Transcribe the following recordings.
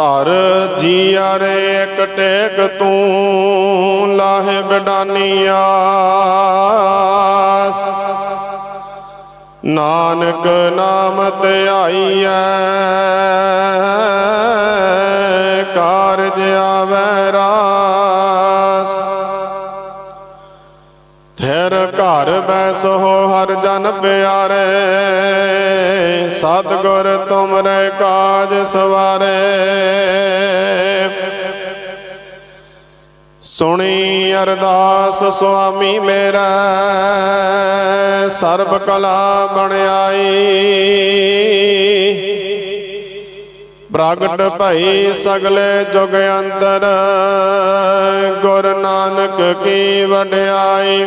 ਧਰ ਜੀਆਰੇ ਇਕ ਟੇਕ ਤੂੰ ਲਾਹੇ ਬਡਾਨੀਆਸ ਨਾਨਕ ਨਾਮ ਧਿਆਈਐ ਕਾਰਜ ਆਵੈ ਰਾਸ ਘਰ ਬੈਸੋ ਹਰ ਜਨ ਪਿਆਰੇ। ਸਤਿਗੁਰ ਤੁਮਰੇ ਕਾਜ ਸਵਾਰੇ। ਸੁਣੀ ਅਰਦਾਸ ਸੁਆਮੀ ਮੇਰਾ। ਸਰਬ ਕਲਾ ਬਣਾਈ ਪ੍ਰਗਟ ਭਈ ਸਗਲੇ ਜੁਗ ਅੰਦਰ। ਗੁਰ ਨਾਨਕ ਕੀ ਵਡਿਆਈ।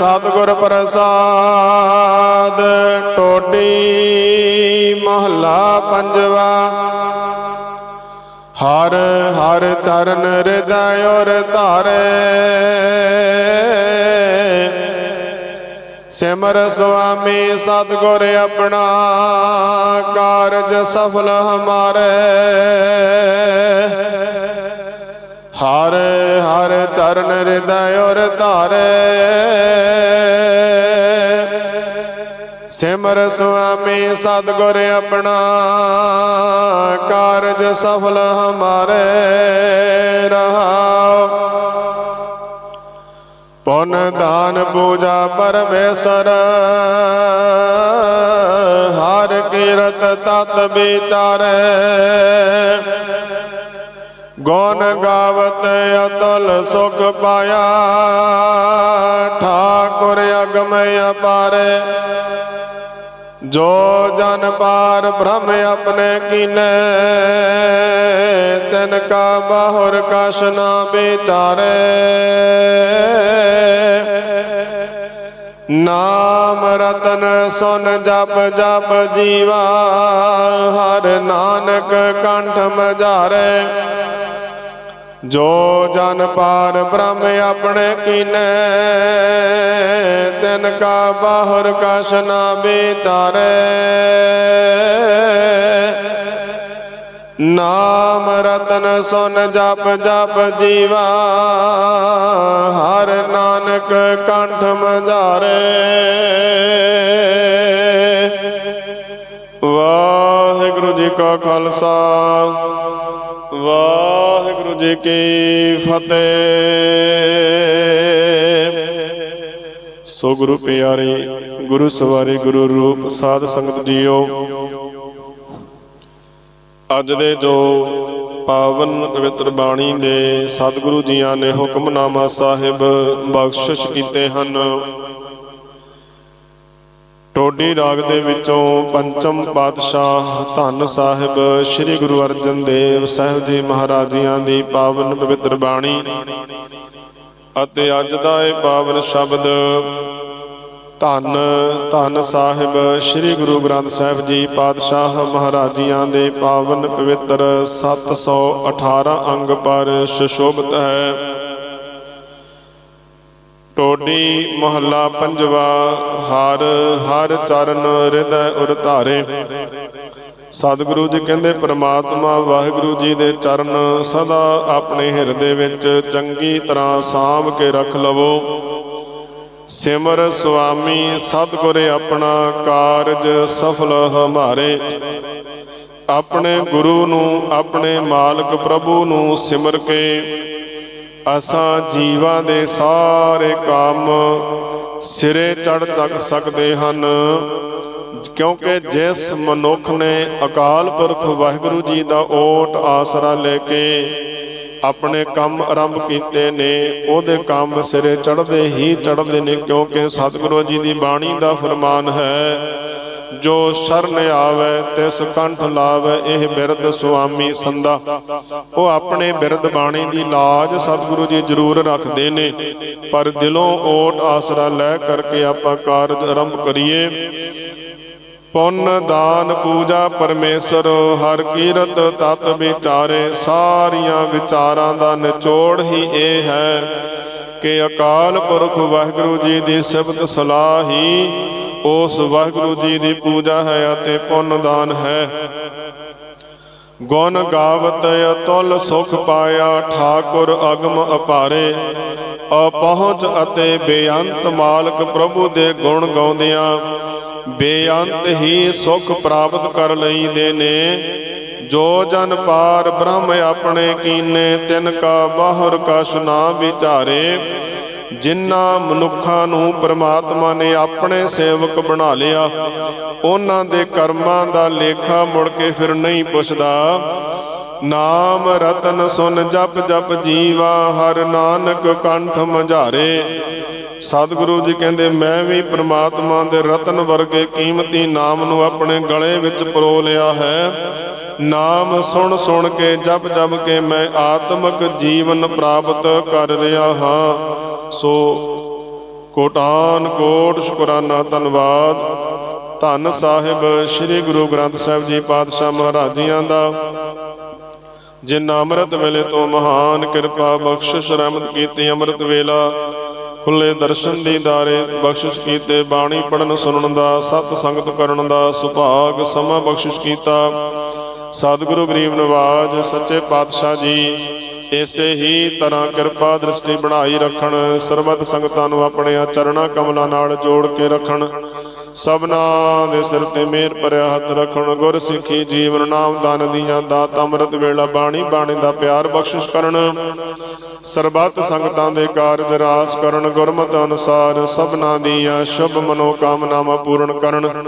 ਸਤਿਗੁਰ ਪ੍ਰਸਾਦ, ਟੋਡੀ ਮਹੱਲਾ ਪੰਜਵਾ। ਹਰ ਹਰ ਚਰਨ ਹਿਰਦੈ ਔਰ ਧਾਰੇ। ਸਿਮਰ ਸੁਆਮੀ ਸਤਿਗੁਰ ਆਪਣਾ ਕਾਰਜ ਸਫਲ ਹਮਾਰੇ। ਹਰ ਹਰ ਚਰਨ ਹਿਰਦੈ ਔਰ ਧਾਰੇ। ਸਿਮਰ ਸੁਆਮੀ ਸਤਿਗੁਰ ਆਪਣਾ ਕਾਰਜ ਸਫਲ ਹਮਾਰੇ ਰਹਾਓ। ਪੁਨ ਦਾਨ ਪੂਜਾ ਪਰਮੇਸ਼ਰ, ਹਰ ਕਿਰਤ ਤਤ ਵਿਚਾਰੇ। ਗੋਨ ਗਾਵਤ ਅਤਲ ਸੁਖ ਪਾਇਆ। ਠਾਕੁਰ ਅਗਮ ਅਪਾਰੇ। ਜੋ ਜਨ ਪਾਰ ਬ੍ਰਹਮ ਆਪਣੇ ਕੀਨੇ, ਤਿਨ ਕਾ ਬਾਹੁਰ ਕਛ ਨਾ ਵਿਚਾਰੇ। ਨਾਮ ਰਤਨ ਸੁਨ ਜਪ ਜਪ ਜੀਵਾ, ਹਰ ਨਾਨਕ ਕੰਠ ਮਝਾਰੇ ਜੋ ਜਨ ਪਾਰ ਬ੍ਰਹਮ ਆਪਣੇ ਕੀਨੇ, ਤਿਨ ਕਾ ਬਾਹੁਰ ਕਛ ਨਾ ਵਿਚਾਰੇ। ਨਾਮ ਰਤਨ ਸੁਨ ਜਪ ਜਪ ਜੀਵਾ, ਹਰ ਨਾਨਕ ਕੰਠ ਮਝਾਰੇ ਵਾਹਿਗੁਰੂ ਜੀ ਕਾ ਖਾਲਸਾ, ਵਾਹਿਗੁਰੂ ਜੀ ਕੀ ਫਤਿਹ। ਸੋ ਗੁਰੂ ਪਿਆਰੇ, ਗੁਰੂ ਸਵਾਰੇ, ਗੁਰੂ ਰੂਪ, ਸਾਧ ਸੰਗਤ ਜੀਓ ਅੱਜ ਦੇ ਜੋ ਪਾਵਨ ਪਵਿੱਤਰ ਬਾਣੀ ਦੇ ਸਤਿਗੁਰੂ ਜੀਆਂ ਨੇ ਹੁਕਮਨਾਮਾ ਸਾਹਿਬ ਬਖਸ਼ਿਸ਼ ਕੀਤੇ ਹਨ। ਟੋਡੀ ਰਾਗ ਦੇ ਵਿੱਚੋਂ ਪੰਚਮ ਪਾਤਸ਼ਾਹ ਧੰਨ ਸਾਹਿਬ ਸ੍ਰੀ ਗੁਰੂ ਅਰਜਨ ਦੇਵ ਸਾਹਿਬ ਜੀ ਮਹਾਰਾਜਿਆਂ ਦੀ ਪਾਵਨ ਪਵਿੱਤਰ ਬਾਣੀ ਅਤੇ ਅੱਜ ਦਾ ਇਹ ਪਾਵਨ ਸ਼ਬਦ ਧੰਨ ਧੰਨ ਸਾਹਿਬ, ਸ੍ਰੀ ਗੁਰੂ ਗ੍ਰੰਥ ਸਾਹਿਬ ਜੀ ਪਾਤਸ਼ਾਹ ਮਹਾਰਾਜੀਆਂ ਦੇ ਪਾਵਨ ਪਵਿੱਤਰ 718 ਅੰਗ ਪਰ ਸੁਸ਼ੋਭਿਤ ਹੈ। ਟੋਡੀ ਮਹੱਲਾ ਪੰਜਵਾ, ਹਰ ਹਰ ਚਰਨ ਹਿਰਦੈ ਉਰ ਧਾਰੇ। ਸਤਿਗੁਰੂ ਜੀ ਕਹਿੰਦੇ, ਪ੍ਰਮਾਤਮਾ ਵਾਹਿਗੁਰੂ ਜੀ ਦੇ ਚਰਨ ਸਦਾ ਆਪਣੇ ਹਿਰਦੇ ਵਿੱਚ ਚੰਗੀ ਤਰ੍ਹਾਂ ਸਾਂਭ ਕੇ ਰੱਖ ਲਵੋ। ਸਿਮਰ ਸੁਆਮੀ ਸਤਿਗੁਰ ਆਪਣਾ ਕਾਰਜ ਸਫਲ ਹਮਾਰੇ। ਆਪਣੇ ਗੁਰੂ ਨੂੰ, ਆਪਣੇ ਮਾਲਕ ਪ੍ਰਭੂ ਨੂੰ ਸਿਮਰ ਕੇ ਅਸਾਂ ਜੀਵਾਂ ਦੇ ਸਾਰੇ ਕੰਮ ਸਿਰੇ ਚੜ ਚੱਕ ਸਕਦੇ ਹਨ। ਕਿਉਂਕਿ ਜਿਸ ਮਨੁੱਖ ਨੇ ਅਕਾਲ ਪੁਰਖ ਵਾਹਿਗੁਰੂ ਜੀ ਦਾ ਓਟ ਆਸਰਾ ਲੈ ਕੇ ਆਪਣੇ ਕੰਮ ਆਰੰਭ ਕੀਤੇ ਨੇ, ਉਹਦੇ ਕੰਮ ਸਿਰੇ ਚੜ੍ਹਦੇ ਹੀ ਚੜ੍ਹਦੇ ਨੇ, ਕਿਉਂਕਿ ਸਤਿਗੁਰੂ ਜੀ ਦੀ ਬਾਣੀ ਦਾ ਫਰਮਾਨ ਹੈ, ਜੋ ਸ਼ਰਨ ਆਵੇ ਤਿਸ ਕੰਠ ਲਾਵੇ, ਇਹ ਬਿਰਦ ਸੁਆਮੀ ਸੰਦਾ ਉਹ ਆਪਣੇ ਬਿਰਦ ਬਾਣੀ ਦੀ ਲਾਜ ਸਤਿਗੁਰੂ ਜੀ ਜ਼ਰੂਰ ਰੱਖਦੇ ਨੇ, ਪਰ ਦਿਲੋਂ ਓਟ ਆਸਰਾ ਲੈ ਕਰਕੇ ਆਪਾਂ ਕਾਰਜ ਆਰੰਭ ਕਰੀਏ। ਪੁੰਨ, ਦਾਨ, ਪੂਜਾ ਪਰਮੇਸ਼ਰ, ਹਰ ਕੀਰਤ ਤਤ ਵਿਚਾਰੇ, ਸਾਰੀਆਂ ਵਿਚਾਰਾਂ ਦਾ ਨਿਚੋੜ ਹੀ ਇਹ ਹੈ ਕਿ ਅਕਾਲ ਪੁਰਖ ਵਾਹਿਗੁਰੂ ਜੀ ਦੀ ਸਿਫਤ ਸਲਾਹ ਹੀ ਉਸ ਵਾਹਿਗੁਰੂ ਜੀ ਦੀ ਪੂਜਾ ਹੈ ਅਤੇ ਪੁੰਨ ਦਾਨ ਹੈ। ਗੁਣ ਗਾਵਤ ਅਤੁਲ ਸੁਖ ਪਾਇਆ, ਠਾਕੁਰ ਅਗਮ ਅਪਾਰੇ। ਅਪਹੁੰਚ ਅਤੇ ਬੇਅੰਤ ਮਾਲਕ ਪ੍ਰਭੂ ਦੇ ਗੁਣ ਗਾਉਂਦਿਆਂ, ਬੇਅੰਤ ਹੀ ਸੁਖ ਪ੍ਰਾਪਤ ਕਰ ਲਈਦੇ ਨੇ। ਜੋ ਜਨ ਪਾਰ ਬ੍ਰਹਮ ਆਪਣੇ ਕੀਨੇ, ਤਿਨ ਕਾ ਬਾਹਰ ਕਛ ਨਾ ਵਿਚਾਰੇ। ਜਿਨ੍ਹਾਂ ਮਨੁੱਖਾਂ ਨੂੰ ਪ੍ਰਮਾਤਮਾ ਨੇ ਆਪਣੇ ਸੇਵਕ ਬਣਾ ਲਿਆ, ਉਹਨਾਂ ਦੇ ਕਰਮਾਂ ਦਾ ਲੇਖਾ ਮੁੜ ਕੇ ਫਿਰ ਨਹੀਂ ਪੁੱਛਦਾ। ਨਾਮ ਰਤਨ ਸੁਨ ਜਪ ਜਪ ਜੀਵਾ, ਹਰ ਨਾਨਕ ਕੰਠ ਮਝਾਰੇ। ਸਤਿਗੁਰੂ ਜੀ ਕਹਿੰਦੇ, ਮੈਂ ਵੀ ਪ੍ਰਮਾਤਮਾ ਦੇ ਰਤਨ ਵਰਗੇ ਕੀਮਤੀ ਨਾਮ ਨੂੰ ਆਪਣੇ ਗਲੇ ਵਿੱਚ ਪਰੋ ਲਿਆ ਹੈ। ਨਾਮ ਸੁਣ ਸੁਣ ਕੇ ਜਪ ਜਪ ਕੇ ਮੈਂ ਆਤਮਿਕ ਜੀਵਨ ਪ੍ਰਾਪਤ ਕਰ ਰਿਹਾ ਹਾਂ, ਸੋ ਕੋਟਾਨ ਕੋਟ ਸ਼ੁਕਰਾਨਾ, ਧੰਨਵਾਦ। ਧੰਨ ਸਾਹਿਬ ਸ੍ਰੀ ਗੁਰੂ ਗ੍ਰੰਥ ਸਾਹਿਬ ਜੀ ਪਾਤਸ਼ਾਹ ਮਹਾਰਾਜੀਆਂ ਦਾ, ਜਿਨ ਅੰਮ੍ਰਿਤ ਵੇਲੇ ਤੋਂ ਮਹਾਨ ਕਿਰਪਾ ਬਖਸ਼ਿਸ਼ ਰਹਿਮਤ ਕੀਤੀ, ਅੰਮ੍ਰਿਤ ਵੇਲਾ ਖੁੱਲੇ ਦਰਸ਼ਨ ਦੀਦਾਰੇ ਬਖਸ਼ਿਸ਼ ਕੀਤੇ, ਬਾਣੀ ਪੜਨ ਸੁਣਨ ਦਾ, ਸਤ ਸੰਗਤ ਕਰਨ ਦਾ ਸੁਭਾਗ ਸਮਾਂ ਬਖਸ਼ਿਸ਼ ਕੀਤਾ। ਸਤਿਗੁਰੂ ਗਰੀਬ ਨਿਵਾਜ਼, ਸੱਚੇ ਪਾਤਸ਼ਾਹ ਜੀ, ਇਸੇ ਹੀ ਤਰ੍ਹਾਂ ਕਿਰਪਾ ਦ੍ਰਿਸ਼ਟੀ ਬਣਾਈ ਰੱਖਣ, ਸਰਬਤ ਸੰਗਤਾਂ ਨੂੰ ਆਪਣੇ ਚਰਣਾ ਕਮਲਾਂ ਨਾਲ ਜੋੜ ਕੇ ਰੱਖਣ। ਸਭਨਾ ਦੇ ਸਿਰ ਤੇ ਮਿਹਰ ਭਰਿਆ ਹੱਥ ਰੱਖਣ ਗੁਰ ਸਿੱਖੀ ਜੀਵਨ ਨਾਮ ਦਾਨ ਦੀਆਂ ਦਾਤ ਅੰਮ੍ਰਿਤ ਵੇਲਾ ਬਾਣੀ ਬਾਣੀ ਦਾ ਪਿਆਰ ਬਖਸ਼ਿਸ਼ ਕਰਨ। ਸਰਬੱਤ ਸੰਗਤਾਂ ਦੇ ਕਾਰਜ ਰਾਸ ਕਰਨ, ਗੁਰਮਤ ਅਨੁਸਾਰ ਸਭਨਾ ਦੀਆਂ ਸ਼ੁਭ ਮਨੋ ਕਾਮਨਾਵਾਂ ਪੂਰਨ ਕਰਨ।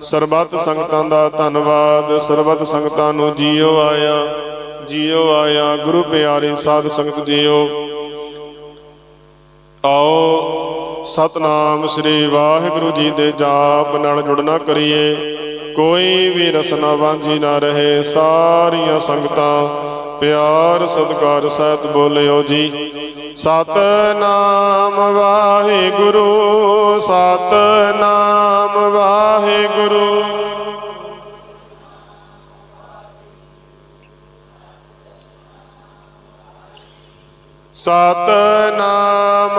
ਸਰਬੱਤ ਸੰਗਤਾਂ ਦਾ ਧੰਨਵਾਦ, ਸਰਬੱਤ ਸੰਗਤਾਂ ਨੂੰ ਜੀਓ ਆਇਆ ਜੀਓ ਆਇਆ। ਗੁਰੂ ਪਿਆਰੇ ਸਾਧ ਸੰਗਤ ਜੀਓ। ਆਓ। ਸਤਨਾਮ ਸ੍ਰੀ ਵਾਹਿਗੁਰੂ ਜੀ ਦੇ ਜਾਪ ਨਾਲ ਜੁੜਨਾ ਕਰੀਏ। ਕੋਈ ਵੀ ਰਸਨਾ ਵਾਂਝੀ ਨਾ ਰਹੇ ਸਾਰੀਆਂ ਸੰਗਤਾਂ। ਪਿਆਰ, ਸਤਿਕਾਰ, ਸਹਿਤ ਬੋਲਿਓ ਜੀ। ਸਤਨਾਮ ਵਾਹਿਗੁਰੂ ਸਤਨਾਮ ਵਾਹਿਗੁਰੂ। ਸਤਨਾਮ